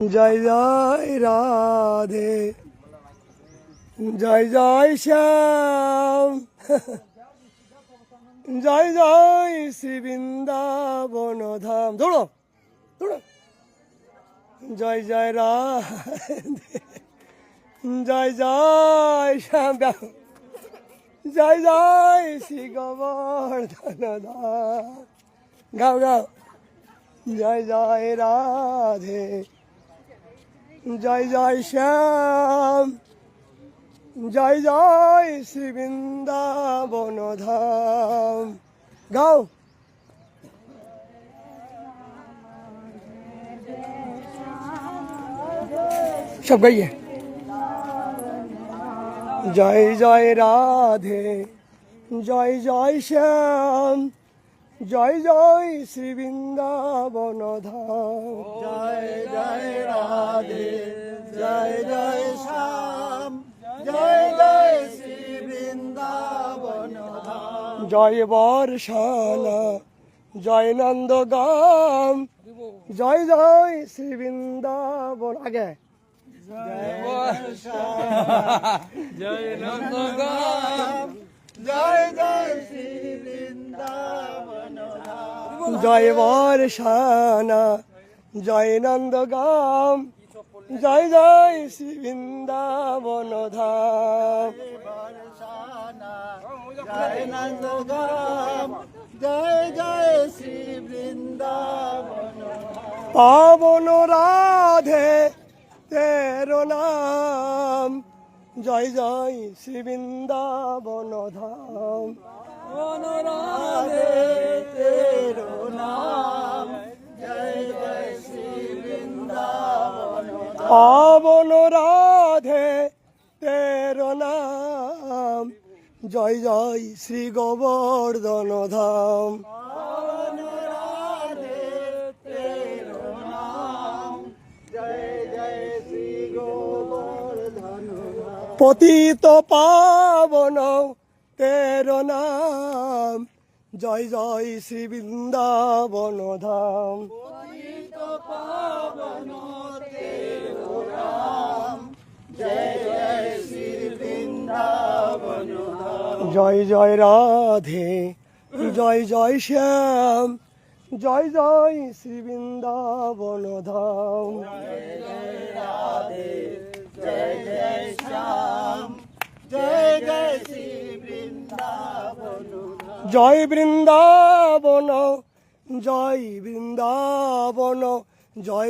জয় জয় রাধে। জয় জয় শ্যাম। জয় জয় শ্রী বৃন্দাবন ধাম দৌড়ো দৌড়ো জয় জয় রাধে। জয় জয় শ্যাম। জয় জয় শ্রী গোবর্ধন ধাম গাও গাও। জয় জয় রাধে। জয় জয় শ্যাম, জয় জয় শ্রী বৃন্দাবন ধাম গাও। সব গাইয়ে। জয় জয় রাধে, জয় জয় শ্যাম। জয় জয় শ্রী বৃন্দাবন ধাম জয় জয় রাধে জয় জয় শ্যাম জয় জয় শ্রী বৃন্দাবন ধাম জয় বর্ষানা জয় নন্দ গাম জয় জয় শ্রী বৃন্দাবন। আগে। জয় জয় জয় শ্রী বৃন্দাবন ধাম জয় বর্ষানা, জয় নন্দ গাম জয় জয় শ্রী বৃন্দাবন ধাম জয় নন্দগাম, জয় জয় শ্রী বৃন্দাবন পাবন রাধে, তেরো নাম। জয় জয় শ্রী বৃন্দাবন ধাম পাবন রাধে তেরো নাম। জয় জয় শ্রী গোবর্ধন ধাম। পতিত পাবন তেরো নাম। জয় জয় শ্রী বৃন্দাবন ধাম। পতিত পাবন তেরো নাম জয় জয় শ্রী বৃন্দাবন ধাম। জয় জয় রাধে। জয় জয় শ্যাম। জয় জয় শ্রী বৃন্দাবন ধাম রাধে জয় জয় শ্যাম জয় জয় শ্রী বৃন্দাবন ধাম জয় বৃন্দাবন জয় বৃন্দাবন জয়